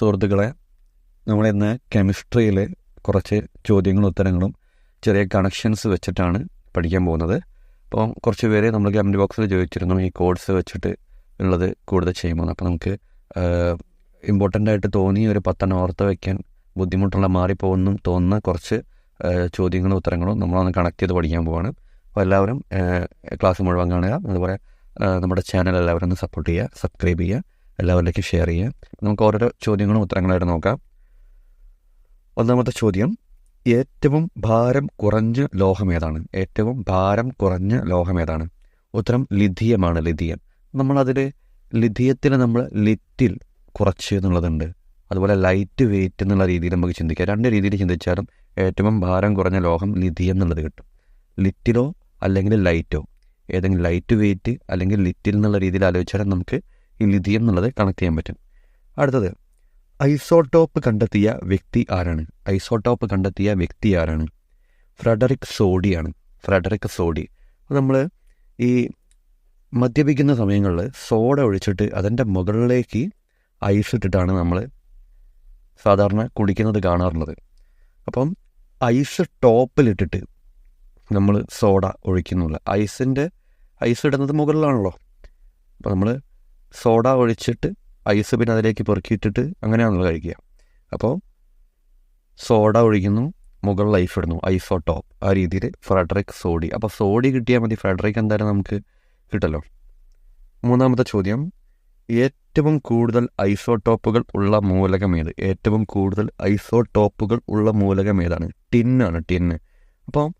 സുഹൃത്തുക്കളെ നമ്മളിന്ന് കെമിസ്ട്രിയിൽ കുറച്ച് ചോദ്യങ്ങളും ഉത്തരങ്ങളും ചെറിയ കണക്ഷൻസ് വെച്ചിട്ടാണ് പഠിക്കാൻ പോകുന്നത്. അപ്പോൾ കുറച്ച് പേര് നമ്മൾ കമന്റ് ബോക്സിൽ ചോദിച്ചിരുന്നു ഈ കോഴ്സ് വെച്ചിട്ട് ഉള്ളത് കൂടുതൽ ചെയ്യുമ്പോൾ അപ്പോൾ നമുക്ക് ഇമ്പോർട്ടന്റ് ആയിട്ട് തോന്നി ഒരു പത്തെണ്ണം ഓർത്ത് വയ്ക്കാൻ ബുദ്ധിമുട്ടുള്ള മാറിപ്പോകുന്നു തോന്നുന്ന കുറച്ച് ചോദ്യങ്ങളും ഉത്തരങ്ങളും നമ്മളൊന്ന് കണക്ട് ചെയ്ത് പഠിക്കാൻ പോവാണ്. അപ്പോൾ എല്ലാവരും ക്ലാസ് മുഴുവൻ കാണുക. അതുപോലെ നമ്മുടെ ചാനൽ എല്ലാവരും ഒന്ന് സപ്പോർട്ട് ചെയ്യുക സബ്സ്ക്രൈബ് ചെയ്യുക. എല്ലാവരിലേക്കും ഷെയർ ചെയ്യാം നമുക്ക് ഓരോരോ ചോദ്യങ്ങളും ഉത്തരങ്ങളായിട്ട് നോക്കാം. ഒന്നാമത്തെ ചോദ്യം ഏറ്റവും ഭാരം കുറഞ്ഞ ലോഹം ഏതാണ്? ഏറ്റവും ഭാരം കുറഞ്ഞ ലോഹം ഏതാണ്? ഉത്തരം ലിഥിയമാണ് ലിഥിയം. നമ്മളതിൽ ലിഥിയത്തിൽ നമ്മൾ ലിറ്റിൽ കുറച്ച് എന്നുള്ളതുണ്ട്. അതുപോലെ ലൈറ്റ് വെയിറ്റ് എന്നുള്ള രീതിയിൽ നമുക്ക് ചിന്തിക്കാം. രണ്ട് രീതിയിൽ ചിന്തിച്ചാലും ഏറ്റവും ഭാരം കുറഞ്ഞ ലോഹം ലിഥിയം എന്നുള്ളത് കിട്ടും. ലിറ്റിലോ അല്ലെങ്കിൽ ലൈറ്റോ? ഏതെങ്കിലും ലൈറ്റ് വെയിറ്റ് അല്ലെങ്കിൽ ലിറ്റിൽ എന്നുള്ള രീതിയിൽ ആലോചിച്ചാലും നമുക്ക് ഈ ലിഥിയം എന്നുള്ളത് കണക്ട് ചെയ്യാൻ പറ്റും. അടുത്തത് ഐസോടോപ്പ് കണ്ടെത്തിയ വ്യക്തി ആരാണ്? ഐസോടോപ്പ് കണ്ടെത്തിയ വ്യക്തി ആരാണ്? ഫ്രെഡറിക് സോഡിയാണ് ഫ്രെഡറിക് സോഡി. നമ്മൾ ഈ മദ്യപിക്കുന്ന സമയങ്ങളിൽ സോഡ ഒഴിച്ചിട്ട് അതിന്റെ മുകളിലേക്ക് ഐസ് ഇട്ടിട്ടാണ് നമ്മൾ സാധാരണ കുടിക്കുന്നത് കാണാറുള്ളത്. അപ്പം ഐസ് ടോപ്പിലിട്ടിട്ട് നമ്മൾ സോഡ ഒഴിക്കുന്നില്ല ഐസിന്റെ ഐസ് ഇടുന്നത് മുകളിലാണല്ലോ. അപ്പോൾ നമ്മൾ സോഡ ഒഴിച്ചിട്ട് ഐസ് പിന്നെ അതിലേക്ക് പെറുക്കിയിട്ടിട്ട് നമ്മൾ കഴിക്കുക. അപ്പോൾ സോഡ ഒഴിക്കുന്നു മുകളിൽ ഐസ് ഇടുന്നു ഐസോ ടോപ്പ്. ആ രീതിയിൽ ഫ്രെഡറിക് സോഡി. അപ്പോൾ സോഡി കിട്ടിയാൽ മതി ഫ്രെഡറിക് എന്തായാലും നമുക്ക് കിട്ടല്ലോ. മൂന്നാമത്തെ ചോദ്യം ഏറ്റവും കൂടുതൽ ഐസോടോപ്പുകൾ ഉള്ള മൂലകം ഏത്? ഏറ്റവും കൂടുതൽ ഐസോടോപ്പുകൾ ഉള്ള മൂലകം ഏതാണ്? ടിന്നാണ് ടിന്ന് അപ്പം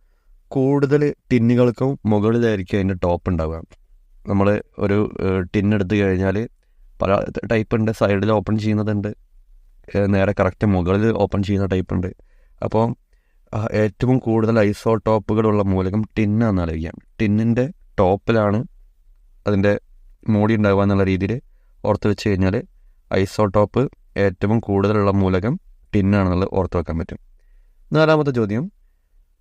കൂടുതൽ ടിന്നുകൾക്കും മുകളിലായിരിക്കും അതിന്റെ ടോപ്പ് ഉണ്ടാവുക. നമ്മൾ ഒരു ടിൻ എടുത്തു കഴിഞ്ഞാൽ പല ടൈപ്പ് ഉണ്ട്. സൈഡിൽ ഓപ്പൺ ചെയ്യുന്നതുണ്ട്. നേരെ കറക്റ്റ് മുകളിൽ ഓപ്പൺ ചെയ്യുന്ന ടൈപ്പ് ഉണ്ട്. അപ്പോൾ ഏറ്റവും കൂടുതൽ ഐസോടോപ്പുകളുള്ള മൂലകം ടിന്നാന്ന് ആലോചിക്കാം. ടിന്നിന്റെ ടോപ്പിലാണ് അതിന്റെ മൂടി ഉണ്ടാവുക എന്നുള്ള രീതിയിൽ ഓർത്ത് വെച്ച് കഴിഞ്ഞാൽ ഐസോടോപ്പ് ഏറ്റവും കൂടുതലുള്ള മൂലകം ടിന്നാണെന്നുള്ളത് ഓർത്ത് വെക്കാൻ പറ്റും. നാലാമത്തെ ചോദ്യം.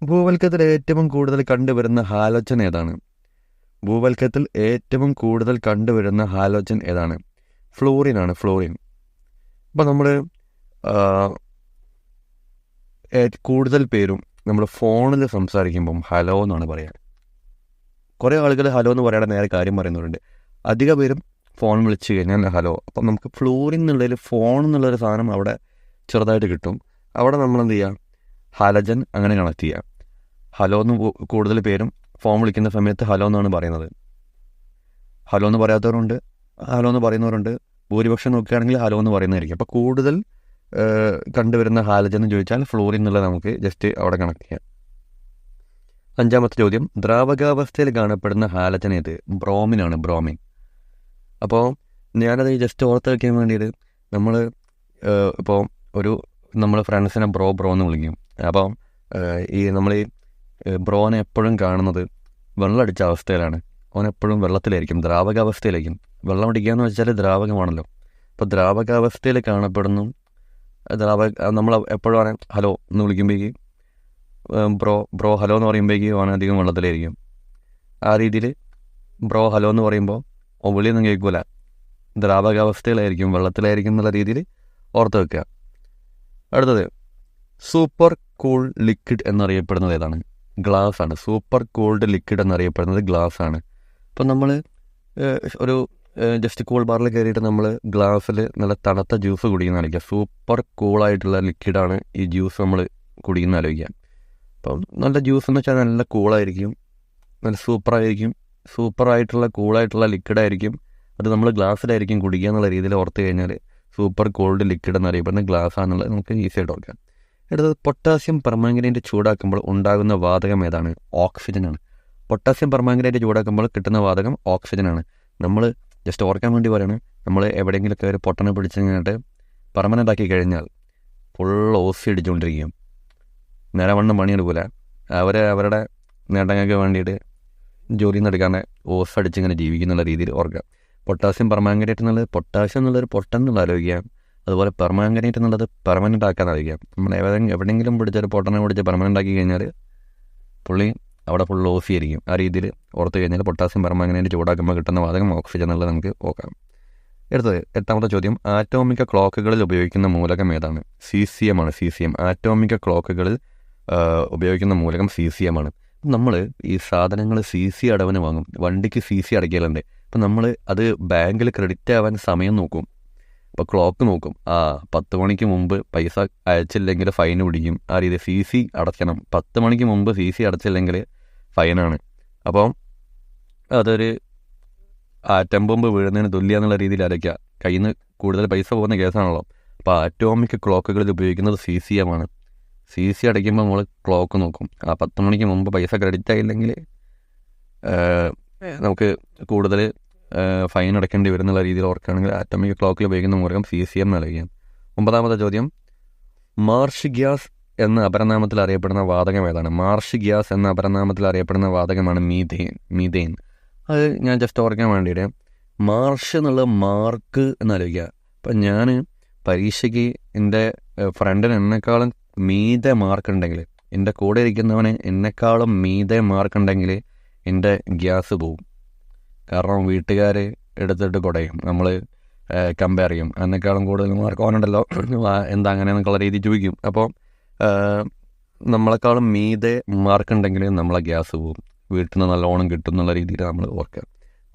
ഭൂവൽക്കത്തിൽ ഏറ്റവും കൂടുതൽ കണ്ടുവരുന്ന ഹാലോചന ഏതാണ്? ഭൂവൽക്കത്തിൽ ഏറ്റവും കൂടുതൽ കണ്ടുവരുന്ന ഹാലോജൻ ഏതാണ്? ഫ്ലോറിനാണ് ഫ്ലോറിൻ. അപ്പോൾ നമ്മൾ കൂടുതൽ പേരും നമ്മൾ ഫോണിൽ സംസാരിക്കുമ്പം ഹലോ എന്നാണ് പറയുക കുറേ ആളുകൾ ഹലോ എന്ന് പറയാതെ നേരെ കാര്യം പറയുന്നവരുണ്ട്. അധിക പേരും ഫോൺ വിളിച്ച് കഴിഞ്ഞാൽ ഹലോ. അപ്പം നമുക്ക് ഫ്ലോറിൻ എന്നുള്ളതിൽ ഫോൺ എന്നുള്ളൊരു സാധനം അവിടെ ചെറുതായിട്ട് കിട്ടും. അവിടെ നമ്മൾ എന്ത് ചെയ്യുക ഹലജൻ അങ്ങനെ കണക്ട് ചെയ്യുക ഹലോ എന്ന് കൂടുതൽ പേരും ഫോൺ വിളിക്കുന്ന സമയത്ത് ഹലോ എന്നാണ് പറയുന്നത്. ഹലോ എന്ന് പറയാത്തവരുണ്ട്. ഹലോ എന്ന് പറയുന്നവരുണ്ട്. ഭൂരിപക്ഷം നോക്കുകയാണെങ്കിൽ ഹലോ എന്ന് പറയുന്നതായിരിക്കും. അപ്പോൾ കൂടുതൽ കണ്ടുവരുന്ന ഹാലജൻ എന്ന് ചോദിച്ചാൽ ഫ്ലോറിൻ എന്നുള്ളത് നമുക്ക് ജസ്റ്റ് അവിടെ കണക്ട് ചെയ്യാം. അഞ്ചാമത്തെ ചോദ്യം. ദ്രാവകാവസ്ഥയിൽ കാണപ്പെടുന്ന ഹാലജൻ ഏത്? ബ്രോമിനാണ് ബ്രോമിൻ. അപ്പോൾ ഞാനത് ജസ്റ്റ് ഓർത്ത് വയ്ക്കാൻ വേണ്ടിയിട്ട് നമ്മൾ ഇപ്പോൾ ഒരു നമ്മൾ ഫ്രണ്ട്സിനെ ബ്രോ ബ്രോ എന്ന് വിളിക്കും. അപ്പോൾ ഈ നമ്മൾ ഈ ബ്രോനെ എപ്പോഴും കാണുന്നത് വെള്ളമടിച്ച അവസ്ഥയിലാണ്. അവൻ എപ്പോഴും വെള്ളത്തിലായിരിക്കും ദ്രാവകാവസ്ഥയിലായിരിക്കും. വെള്ളം എന്ന് വെച്ചാൽ ദ്രാവകമാണല്ലോ. അപ്പോൾ ദ്രാവകാവസ്ഥയിൽ കാണപ്പെടുന്നു. ദ്രാവക നമ്മൾ എപ്പോഴും അവനെ ഹലോ എന്ന് വിളിക്കുമ്പോഴേക്ക് ബ്രോ ബ്രോ ഹലോ എന്ന് പറയുമ്പോഴേക്ക് അവൻ അധികം വെള്ളത്തിലായിരിക്കും. ആ രീതിയിൽ ബ്രോ ഹലോ എന്ന് പറയുമ്പോൾ ഓ വിളിയൊന്നും കേൾക്കൂല. ദ്രാവകാവസ്ഥയിലായിരിക്കും വെള്ളത്തിലായിരിക്കും എന്നുള്ള രീതിയിൽ ഓർത്ത് വെക്കുക. അടുത്തത് സൂപ്പർ കൂൾ ലിക്വിഡ് എന്നറിയപ്പെടുന്നത് ഏതാണ്? ഗ്ലാസ് ആണ് സൂപ്പർ കൂൾഡ് ലിക്വിഡ് എന്നറിയപ്പെടുന്നത് ഗ്ലാസ് ആണ് അപ്പം നമ്മൾ ഒരു ജസ്റ്റ് കൂൾ ബാറിൽ കയറിയിട്ട് നമ്മൾ ഗ്ലാസ്സിൽ നല്ല തണുത്ത ജ്യൂസ് കുടിക്കുന്ന ആലോചിക്കുക സൂപ്പർ കൂളായിട്ടുള്ള ലിക്വിഡാണ് ഈ ജ്യൂസ് നമ്മൾ കുടിക്കുന്ന ആലോചിക്കുക. അപ്പം നല്ല ജ്യൂസ് എന്ന് വെച്ചാൽ നല്ല കൂളായിരിക്കും നല്ല സൂപ്പറായിരിക്കും സൂപ്പറായിട്ടുള്ള കൂളായിട്ടുള്ള ലിക്വിഡായിരിക്കും അത് നമ്മൾ ഗ്ലാസ്സിലായിരിക്കും കുടിക്കുക എന്നുള്ള രീതിയിൽ ഓർത്ത് കഴിഞ്ഞാൽ സൂപ്പർ കോൾഡ് ലിക്വിഡ് എന്നറിയപ്പെടുന്ന ഗ്ലാസ് ആണെന്നുള്ളത് നമുക്ക് ഈസി ആയിട്ട് ഓർക്കാം. അടുത്തത് പൊട്ടാസ്യം പെർമാംഗനേറ്റ് ചൂടാക്കുമ്പോൾ ഉണ്ടാകുന്ന വാതകം ഏതാണ്? ഓക്സിജനാണ്. പൊട്ടാസ്യം പെർമാംഗനേറ്റ് ചൂടാക്കുമ്പോൾ കിട്ടുന്ന വാതകം ഓക്സിജനാണ്. നമ്മൾ ജസ്റ്റ് ഓർക്കാൻ വേണ്ടി പറയാണ് നമ്മൾ എവിടെയെങ്കിലുമൊക്കെ ഒരു പൊട്ടനെ പിടിച്ച് കഴിഞ്ഞിട്ട് പെർമനന്റ് ആക്കി കഴിഞ്ഞാൽ ഫുൾ ഓസി അടിച്ചുകൊണ്ടിരിക്കും നിലവണ്ണം വണ്ണം പണിയെടുക്കില്ല അവർ അവരുടെ നേട്ടങ്ങൾക്ക് വേണ്ടിയിട്ട് ജോലിയിൽ നിന്ന് എടുക്കാതെ ഓസ് അടിച്ച് ഇങ്ങനെ ജീവിക്കുന്നുള്ള രീതിയിൽ ഓർക്കുക പൊട്ടാസ്യം പെർമാംഗനേറ്റ് എന്നുള്ളത് പൊട്ടാസ്യം എന്നുള്ളൊരു പൊട്ടൻ എന്നുള്ള ആലോചിക്കുക. അതുപോലെ പെർമാംഗനേറ്റ് എന്നുള്ളത് പെർമനന്റ് ആക്കാൻ ആലോചിക്കുക നമ്മൾ എവിടെ എവിടെയെങ്കിലും പിടിച്ചൊരു പൊട്ടനെ പിടിച്ച് പെർമനന്റ് ആക്കി കഴിഞ്ഞാൽ പുള്ളി അവിടെ ഫുൾ ഓഫ് ആയിരിക്കും. ആ രീതിയിൽ ഓർത്ത് കഴിഞ്ഞാൽ പൊട്ടാസ്യം പെർമാംഗനേറ്റ് ചൂടാക്കുമ്പോൾ കിട്ടുന്ന വാതകം ഓക്സിജൻ എന്നുള്ളത് നമുക്ക് നോക്കാം. അടുത്തത് എട്ടാമത്തെ ചോദ്യം ആറ്റോമിക ക്ലോക്കുകളിൽ ഉപയോഗിക്കുന്ന മൂലകം ഏതാണ്? സി സി എം ആണ് സി സി എം ആറ്റോമിക ക്ലോക്കുകളിൽ ഉപയോഗിക്കുന്ന മൂലകം സി സി എം ആണ്. നമ്മൾ ഈ സാധനങ്ങൾ സി സി അടവിന് വാങ്ങും. വണ്ടിക്ക് സി സി അടയ്ക്കലുണ്ട്. അപ്പം നമ്മൾ അത് ബാങ്കിൽ ക്രെഡിറ്റ് ആവാൻ സമയം നോക്കും. അപ്പോൾ ക്ലോക്ക് നോക്കും. ആ പത്ത് മണിക്ക് മുമ്പ് പൈസ അയച്ചില്ലെങ്കിൽ ഫൈൻ പിടിക്കും. ആ രീതി സി സി അടയ്ക്കണം. പത്ത് മണിക്ക് മുമ്പ് സി സി അടച്ചില്ലെങ്കിൽ ഫൈനാണ് അപ്പം അതൊരു ആറ്റം ബോംബ് വീഴുന്നതിന് തുല്യ എന്നുള്ള രീതിയിൽ അരയ്ക്കുക കയ്യിൽ നിന്ന് കൂടുതൽ പൈസ പോകുന്ന കേസാണല്ലോ. അപ്പോൾ ആറ്റോമിക് ക്ലോക്കുകളിൽ ഉപയോഗിക്കുന്നത് സി സി എം ആണ്. സി സി അടയ്ക്കുമ്പോൾ നമ്മൾ ക്ലോക്ക് നോക്കും. ആ പത്ത് മണിക്ക് മുമ്പ് പൈസ ക്രെഡിറ്റ് ആയില്ലെങ്കിൽ നമുക്ക് കൂടുതൽ ഫൈൻ അടയ്ക്കേണ്ടി വരുന്നുള്ള രീതിയിൽ ഓർക്കുകയാണെങ്കിൽ ആറ്റോമിക് ക്ലോക്കിൽ ഉപയോഗിക്കുന്ന മൂലകം സി സി എം നൽകിയാം ഒമ്പതാമത്തെ ചോദ്യം. മാർഷ് ഗ്യാസ് എന്ന അപരനാമത്തിൽ അറിയപ്പെടുന്ന വാതകം ഏതാണ്? മാർഷ് ഗ്യാസ് എന്ന അപരനാമത്തിൽ അറിയപ്പെടുന്ന വാതകമാണ് മീഥെയിൻ മീഥെയിൻ അത് ഞാൻ ജസ്റ്റ് ഓർക്കാൻ വേണ്ടിയിട്ട് മാർഷ് എന്നുള്ള മാർക്ക് എന്നാലോചിക്കുക അപ്പം ഞാൻ പരീക്ഷയ്ക്ക് എന്റെ ഫ്രണ്ടിന് എന്നെക്കാളും മീതെ മാർക്ക് ഉണ്ടെങ്കിൽ എന്റെ കൂടെ ഇരിക്കുന്നവന് എന്നെക്കാളും മീതെ മാർക്ക് ഉണ്ടെങ്കിൽ എന്റെ ഗ്യാസ് പോവും. കാരണം വീട്ടുകാർ എടുത്തിട്ട് കുടയും. നമ്മൾ കമ്പയർ ചെയ്യും. എന്നെക്കാളും കൂടുതൽ മാർക്ക് ഓനുണ്ടല്ലോ എന്താ അങ്ങനെ എന്നൊക്കെയുള്ള രീതി ചോദിക്കും. അപ്പോൾ നമ്മളെക്കാളും മീതെ മാർക്ക് ഉണ്ടെങ്കിൽ നമ്മളെ ഗ്യാസ് പോവും. വീട്ടിൽ നിന്ന് നല്ലോണം കിട്ടും എന്നുള്ള രീതിയിൽ നമ്മൾ ഓർക്കുക.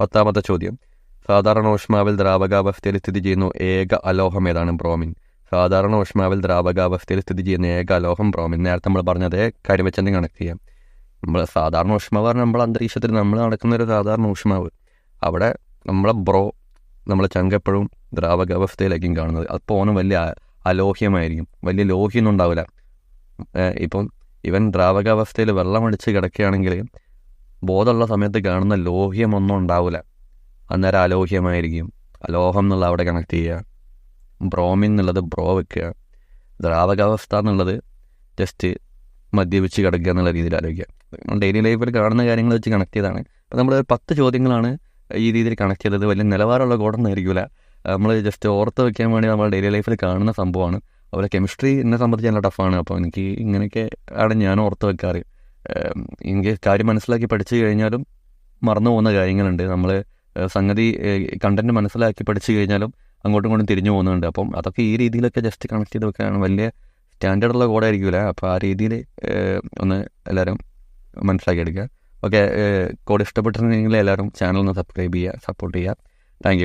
പത്താമത്തെ ചോദ്യം. സാധാരണ ഊഷ്മാവിൽ ദ്രാവകാവസ്ഥയിൽ സ്ഥിതി ചെയ്യുന്ന ഏക അലോഹം ഏതാണ്? ബ്രോമിൻ. സാധാരണ ഊഷ്മാവിൽ ദ്രാവകാവസ്ഥയിൽ സ്ഥിതി ചെയ്യുന്ന ഏക അലോഹം ബ്രോമിൻ. നേരത്തെ നമ്മൾ പറഞ്ഞത് കാര്യം കണക്ട് ചെയ്യാം. നമ്മൾ സാധാരണ ഊഷ്മാവ് പറഞ്ഞാൽ നമ്മൾ അന്തരീക്ഷത്തിൽ നമ്മൾ നടക്കുന്ന ഒരു സാധാരണ ഊഷ്മാവ്. അവിടെ നമ്മളെ ബ്രോ നമ്മളെ ചങ്കെപ്പോഴും ദ്രാവകാവസ്ഥയിലായിരിക്കും കാണുന്നത്. അപ്പോൾ ഓനും വലിയ അലോഹ്യമായിരിക്കും. വലിയ ലോഹ്യൊന്നും ഉണ്ടാവില്ല. ഇപ്പം ഇവൻ ദ്രാവകാവസ്ഥയിൽ വെള്ളമടിച്ച് കിടക്കുകയാണെങ്കിൽ ബോധമുള്ള സമയത്ത് കാണുന്ന ലോഹ്യമൊന്നും ഉണ്ടാവില്ല. അന്നേരം അലോഹ്യമായിരിക്കും. അലോഹം എന്നുള്ള അവിടെ കണക്ട് ചെയ്യുക. ബ്രോമിൻ എന്നുള്ളത് ബ്രോ വെക്കുക. ദ്രാവകാവസ്ഥ എന്നുള്ളത് ജസ്റ്റ് മദ്യപിച്ച് കിടക്കുക എന്നുള്ള രീതിയിൽ ആലോചിക്കുക. ഡെയിലി ലൈഫിൽ കാണുന്ന കാര്യങ്ങൾ വെച്ച് കണക്ട് ചെയ്താണ്. അപ്പോൾ നമ്മൾ പത്ത് ചോദ്യങ്ങളാണ് ഈ രീതിയിൽ കണക്ട് ചെയ്തത് വലിയ നിലവാരമുള്ള കോഡൊന്നും ആയിരിക്കില്ല നമ്മൾ ജസ്റ്റ് ഓർത്ത് വെക്കാൻ വേണ്ടി നമ്മൾ ഡെയിലി ലൈഫിൽ കാണുന്ന സംഭവമാണ്. അതുപോലെ കെമിസ്ട്രി എന്നെ സംബന്ധിച്ച് നല്ല ടഫാണ് അപ്പോൾ എനിക്ക് ഇങ്ങനെയൊക്കെ ആണ് ഞാൻ ഓർത്ത് വെക്കാറ്. എനിക്ക് കാര്യം മനസ്സിലാക്കി പഠിച്ചു കഴിഞ്ഞാലും മറന്നു പോകുന്ന കാര്യങ്ങളുണ്ട്. നമ്മൾ സംഗതി കണ്ടന്റ് മനസ്സിലാക്കി പഠിച്ചു കഴിഞ്ഞാലും അങ്ങോട്ടും ഇങ്ങോട്ടും തിരിഞ്ഞു പോകുന്നുണ്ട്. അപ്പം അതൊക്കെ ഈ രീതിയിലൊക്കെ ജസ്റ്റ് കണക്ട് ചെയ്ത് വെക്കാനാണ് വലിയ സ്റ്റാൻഡേർഡുള്ള കോഡായിരിക്കില്ല അപ്പോൾ ആ രീതിയിൽ ഒന്ന് എല്ലാവരും മനസ്സിലാക്കി എടുക്കുക. ഓക്കെ കോഡ് ഇഷ്ടപ്പെട്ടിട്ടുണ്ടെങ്കിൽ എല്ലാവരും ചാനൽ ഒന്ന് സബ്സ്ക്രൈബ് ചെയ്യുക സപ്പോർട്ട് ചെയ്യുക. താങ്ക്